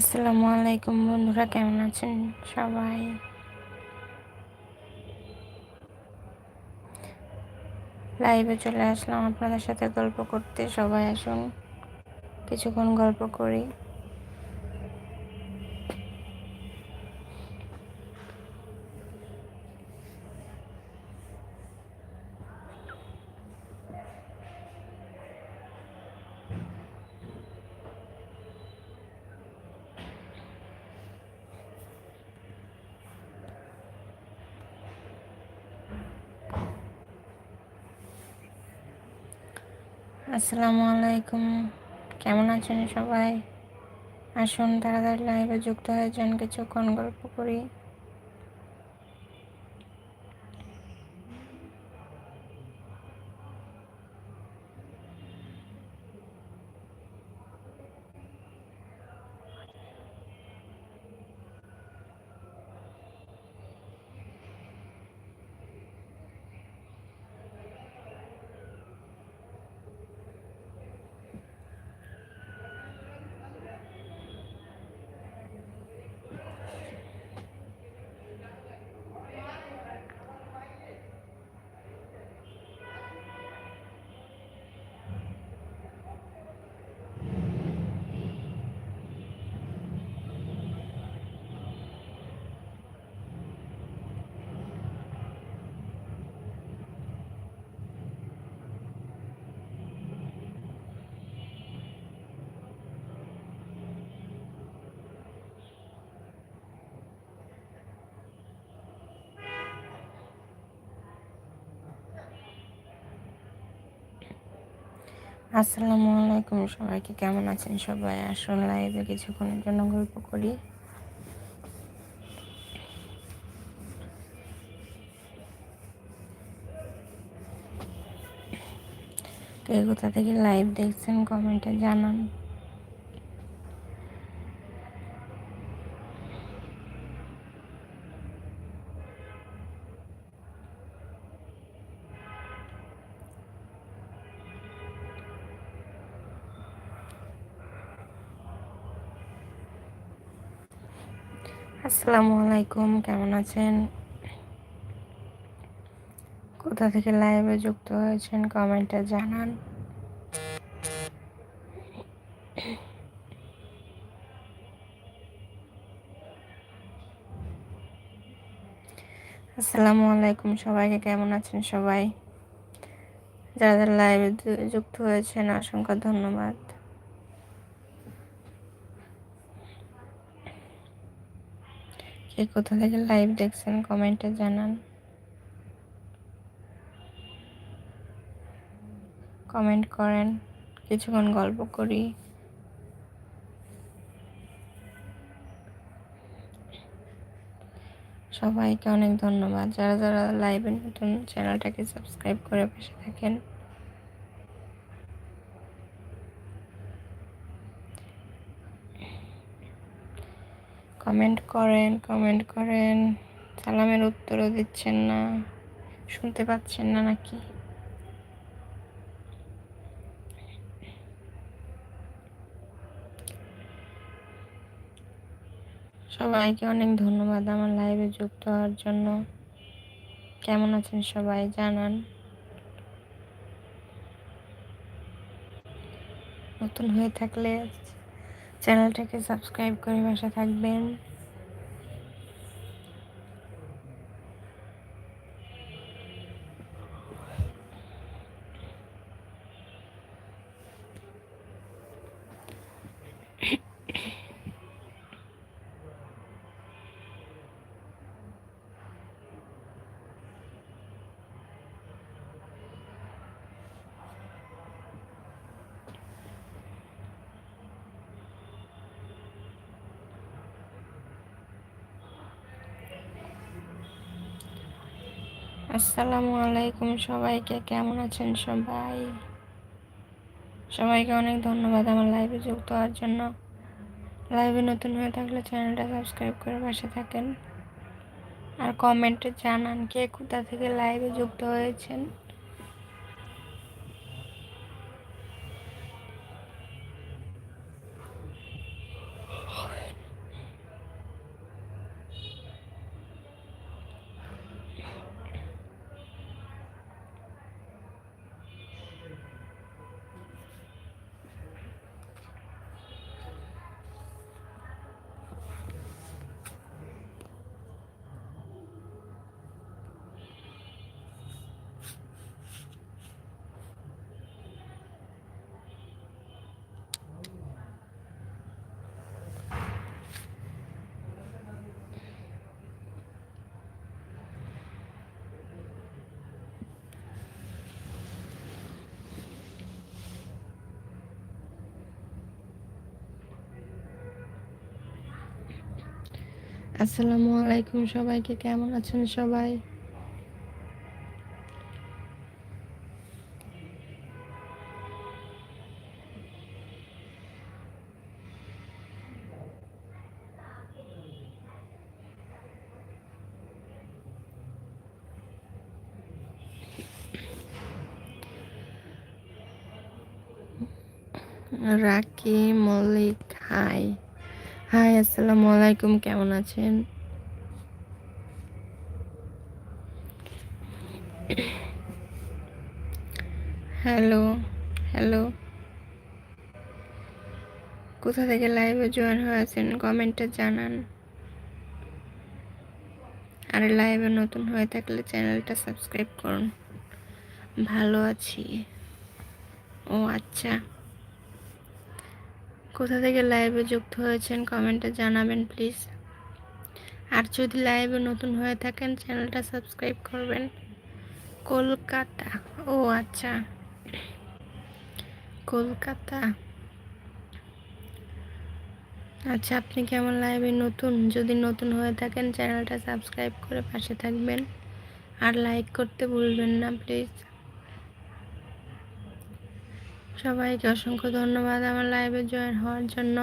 আসসালামু আলাইকুম বন্ধুরা, কেমন আছেন সবাই? লাইভে চলে আসলাম আপনাদের সাথে গল্প করতে। সবাই আসুন, কিছুক্ষণ গল্প করি। আসসালামু আলাইকুম। কেমন আছেন সবাই? আসুন তাড়াতাড়ি লাইভে যুক্ত হয়ে যান কিছুক্ষণ গল্প করি। আসসালামু আলাইকুম, সবাইকে কেমন আছেন সবাই? আসল লাইভে কিছুক্ষণের জন্য গল্প করি। কে কোথা থেকে লাইভ দেখছেন কমেন্টে জানান। আসসালামু আলাইকুম, কেমন আছেন? কোথা থেকে লাইভে যুক্ত হয়েছেন কমেন্টে জানান। আসসালামু আলাইকুম, সবাইকে কেমন আছেন সবাই? যারা যারা লাইভে যুক্ত হয়েছেন, অসংখ্য ধন্যবাদ। কে কোথা থেকে লাইভ দেখছেন? কমেন্টে জানান। কমেন্ট করেন। কিছুক্ষণ গল্প করি। সবাইকে অনেক ধন্যবাদ। যারা যারা লাইভে নতুন চ্যানেলটাকে সাবস্ক্রাইব করে পাশে থাকেন কমেন্ট করেন কমেন্ট করেন। সালামের উত্তরও দিচ্ছেন না। শুনতে পাচ্ছেন না নাকি? সবাইকে অনেক ধন্যবাদ আমার লাইভে যুক্ত হওয়ার জন্য। কেমন আছেন সবাই জানান। নতুন হয়ে থাকলে চ্যানেলটাকে সাবস্ক্রাইব করে বাসা থাকবেন। আসসালামু আলাইকুম সবাইকে, কেমন আছেন সবাই? সবাইকে অনেক ধন্যবাদ আমার লাইভে যুক্ত হওয়ার জন্য। লাইভে নতুন হয়ে থাকলে চ্যানেলটা সাবস্ক্রাইব করে বসে থাকেন। আর কমেন্টে জানান কে কোথা থেকে লাইভে যুক্ত হয়েছেন। আসসালামু আলাইকুম সবাইকে কেমন আছেন সবাই? রাকি মল্লিক হাই হাই, আসসালামু আলাইকুম, কেমন আছেন? Hello hello. কোথা থেকে লাইভে জয়েন হয়েছেন কমেন্টে জানান। আর লাইভে নতুন হয়ে থাকলে চ্যানেলটা সাবস্ক্রাইব করুন। ভালো আছি। ও আচ্ছা। কোথা থেকে লাইভে যুক্ত হয়েছেন কমেন্টে জানাবেন প্লিজ আর যদি লাইভে নতুন হয়ে থাকেন চ্যানেলটা সাবস্ক্রাইব করবেন। কলকাতা, ও আচ্ছা। কলকাতা। আচ্ছা আপনি কেমন লাইভে নতুন? যদি নতুন হয়ে থাকেন চ্যানেলটা সাবস্ক্রাইব করে পাশে থাকবেন। আর লাইক করতে ভুলবেন না প্লিজ সবাইকে অসংখ্য ধন্যবাদ আমার লাইভে জয়েন হওয়ার জন্য।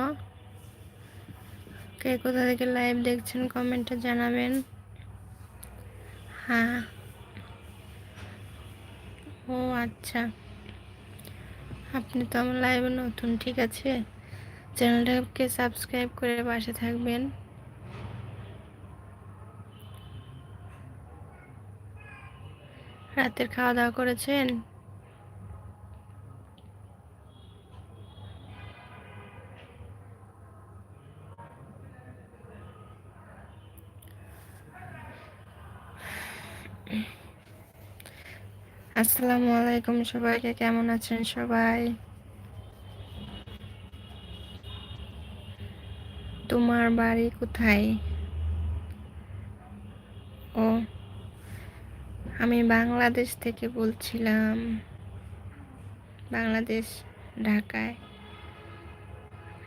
কে কোথা থেকে লাইভ দেখছেন কমেন্টে জানাবেন। হ্যাঁ। ও আচ্ছা। আপনি তো আমার লাইভে নতুন, ঠিক আছে? চ্যানেলটাকে সাবস্ক্রাইব করে পাশে থাকবেন। রাতের খাওয়া দাওয়া করেছেন? আসসালামু আলাইকুম সবাইকে, কেমন আছেন সবাই? তোমার বাড়ি কোথায়? ও, আমি বাংলাদেশ থেকে বলছিলাম। বাংলাদেশ, ঢাকায়।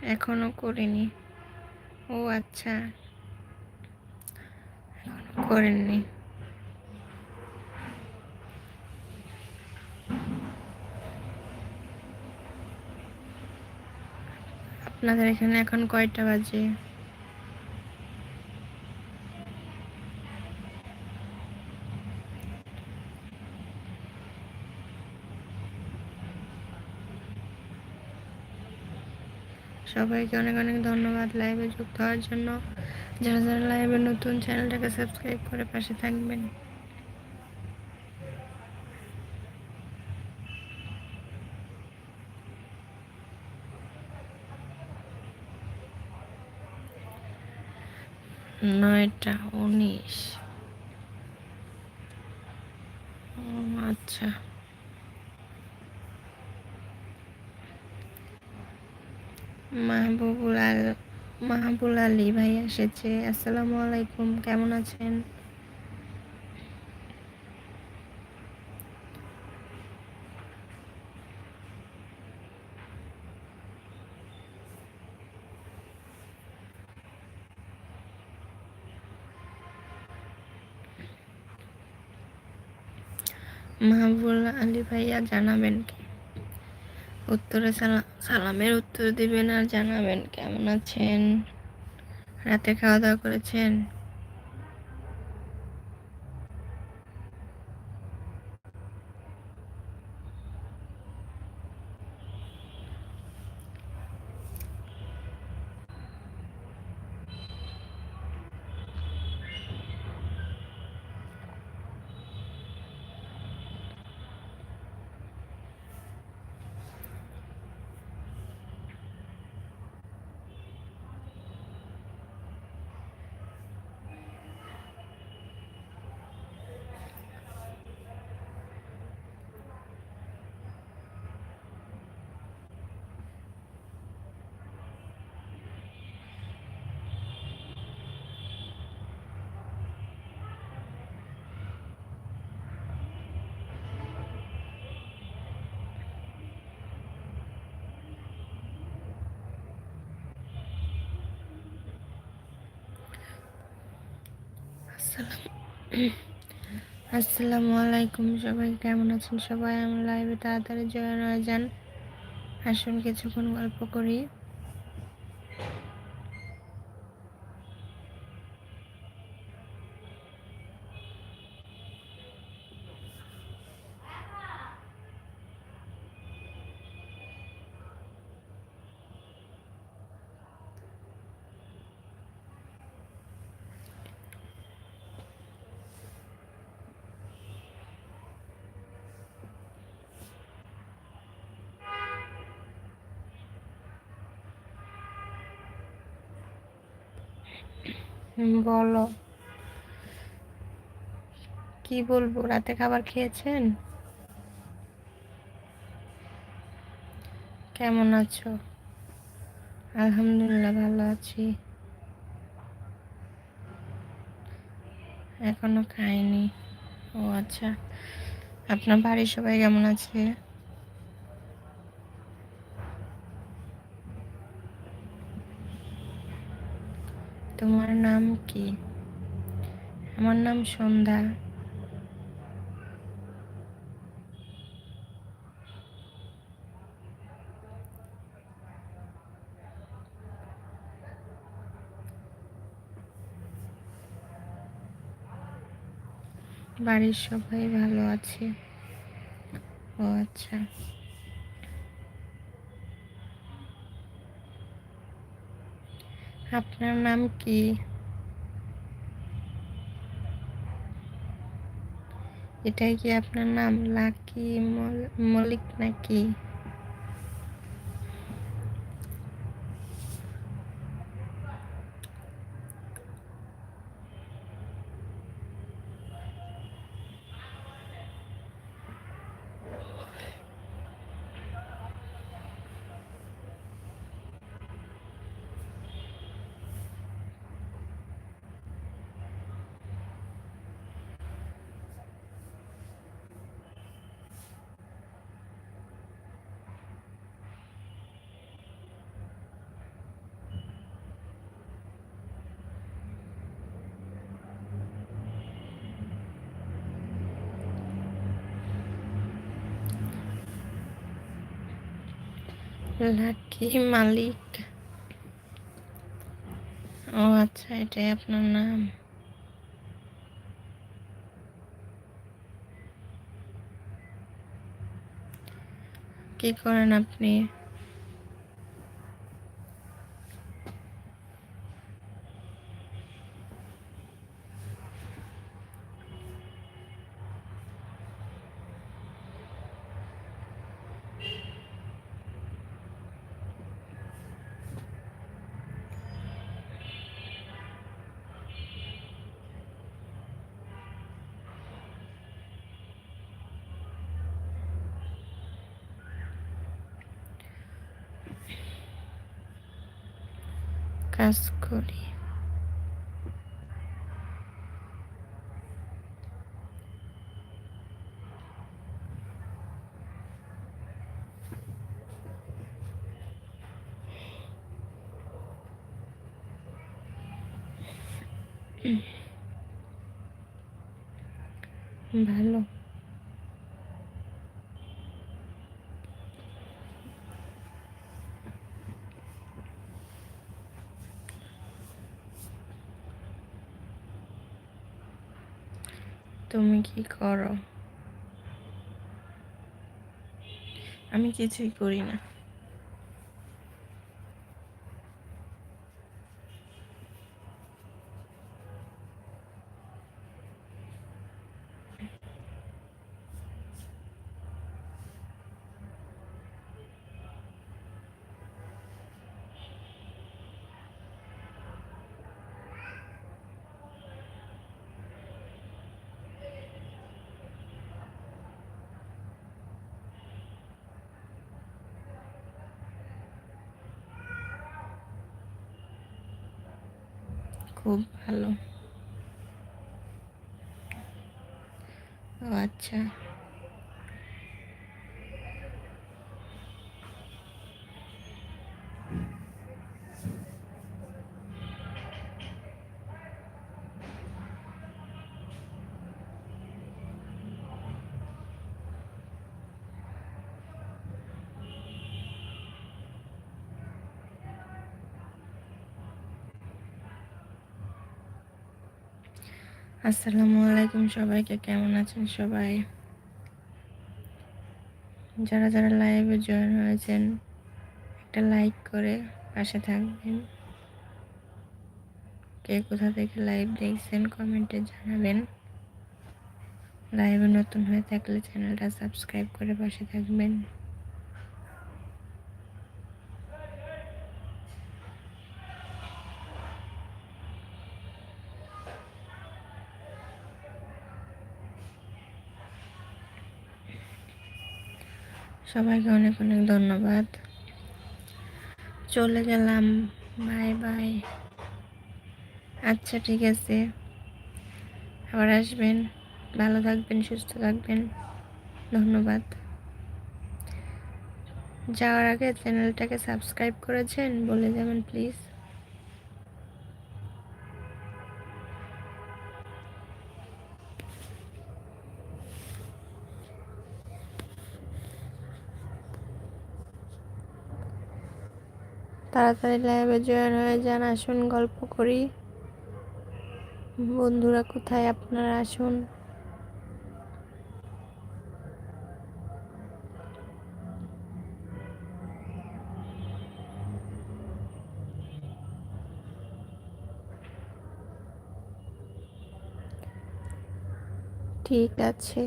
এখনও করিনি। ও আচ্ছা করেননি। আপনাদের এখানে এখন কয়টা বাজে? সবাইকে অনেক অনেক ধন্যবাদ লাইভে যুক্ত হওয়ার জন্য। যারা যারা লাইভে নতুন, চ্যানেলটাকে সাবস্ক্রাইব করে পাশে থাকবেন। উনিশ। আচ্ছা। মাহবুবুল আল মাহবুল আলী ভাই এসেছে। আসসালামু আলাইকুম কেমন আছেন? মাহবুল আলী ভাইয়া জানাবেন কি? উত্তরে সালামের উত্তর দিবেন আর জানাবেন কেমন আছেন? রাতে খাওয়া দাওয়া করেছেন? আসসালাম আলাইকুম সবাই, কেমন আছেন সবাই? আমার লাইভে তাড়াতাড়ি জয়েন হয়ে যান। আসুন কিছুক্ষণ গল্প করি। বলো। কি বলব, রাতে খাবার খেয়েছেন? কেমন আছো? আলহামদুলিল্লাহ, ভালো আছি। এখনও খাইনি। ও আচ্ছা। আপনার বাড়ির সবাই কেমন আছে? তোমার নাম কি? আমার নাম সন্ধ্যা। বাড়ির সবাই ভালো আছে? ও আচ্ছা। আপনার নাম কি? এটাই কি আপনার নাম? লাকি মল- মলিক নাকি? লাকি মালিক? ও আচ্ছা এটাই আপনার নাম। কি করেন আপনি? কাজ করি ভালো তুমি কি করো? আমি কিছুই করি না। খুব ভালো। আচ্ছা। আসসালামু আলাইকুম সবাইকে, কেমন আছেন সবাই? যারা যারা লাইভে জয়েন হয়েছেন, একটা লাইক করে পাশে থাকবেন। কে কোথা থেকে লাইভ দেখছেন কমেন্টে জানাবেন। লাইভে নতুন হয়ে থাকলে চ্যানেলটা সাবস্ক্রাইব করে পাশে থাকবেন। সবাইকে অনেক অনেক ধন্যবাদ। চলে গেলাম। Bye bye. আচ্ছা ঠিক আছে। আবার আসবেন। ভালো থাকবেন, সুস্থ থাকবেন। ধন্যবাদ। যাওয়ার আগে চ্যানেলটাকে সাবস্ক্রাইব করেছেন বলে যাবেন, প্লিজ। তাড়াতাড়ি লাইভে জয়েন হয়ে যান, আসুন, গল্প করি। বন্ধুরা, কোথায় আপনারা? আসুন। ঠিক আছে।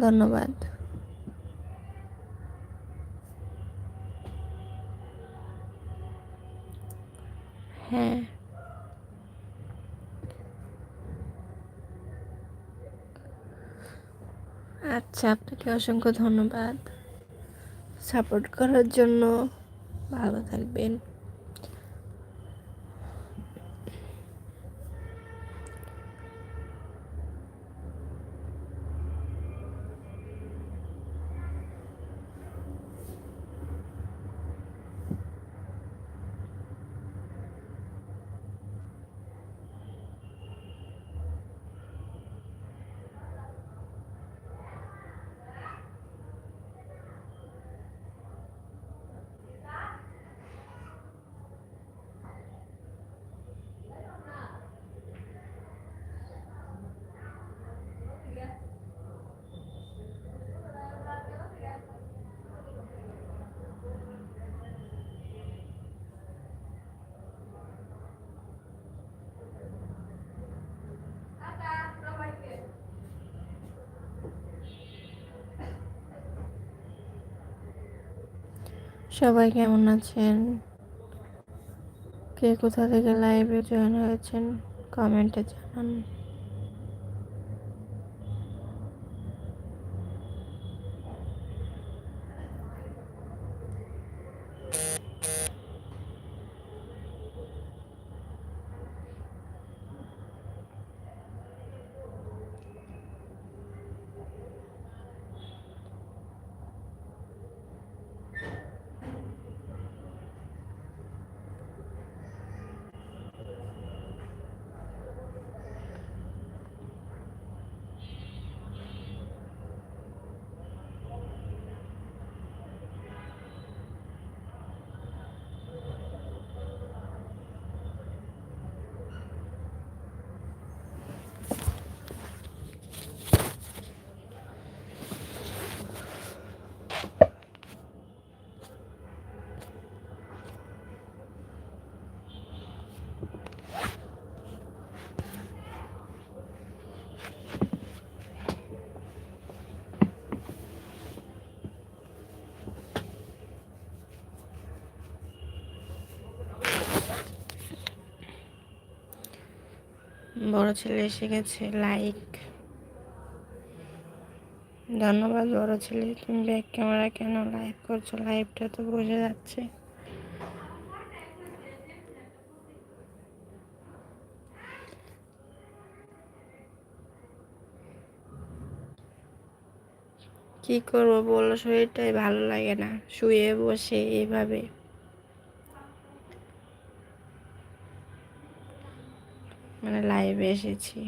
ধন্যবাদ। হ্যাঁ। আচ্ছা আপনাকে অসংখ্য ধন্যবাদ। সাপোর্ট করার জন্য ভালো থাকবেন। সবাই কেমন আছেন? কে কোথা থেকে লাইভে জয়েন হয়েছেন কমেন্টে জানান। বড় ছেলে এসে গেছে লাইক ধন্যবাদ বড় ছেলে, তুমি ব্যাক ক্যামেরা কেন লাইভ করছ? লাইভটা তো বোঝা যাচ্ছে। কি করব বলো? শরীরটাই ভালো লাগে না। শুয়ে বসে এভাবে মানে লাইভে এসেছি।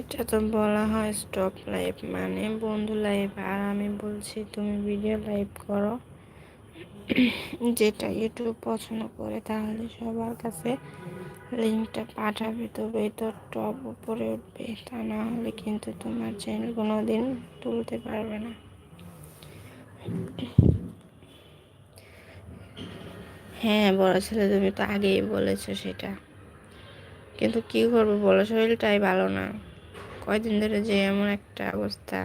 এটা তো বলা হয় স্টপ লাইভ মানে বন্ধু লাইভ আর আমি বলছি, তুমি ভিডিও লাইভ করো। যেটা ইউটিউব পছন্দ করে, তাহলে সবার কাছে লিঙ্কটা পাঠাবে। তবে তো টপ উপরে উঠবে। তা না হলে কিন্তু তোমার চ্যানেল কোনো দিন তুলতে পারবে না। হ্যাঁ বড় ছেলে তুমি তো আগেই বলেছ সেটা। কিন্তু কি করব বলো? শরীরটাই ভালো না। কয়দিন ধরে যে এমন একটা অবস্থা।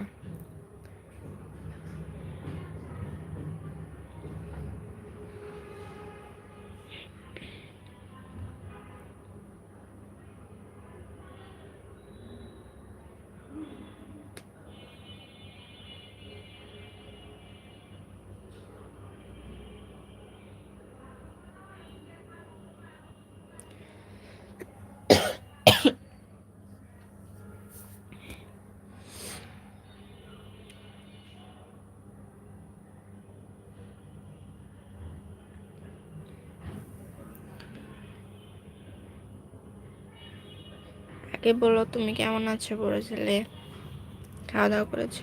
আগে বলো তুমি কেমন আছো বড় ছেলে খাওয়া দাওয়া করেছ?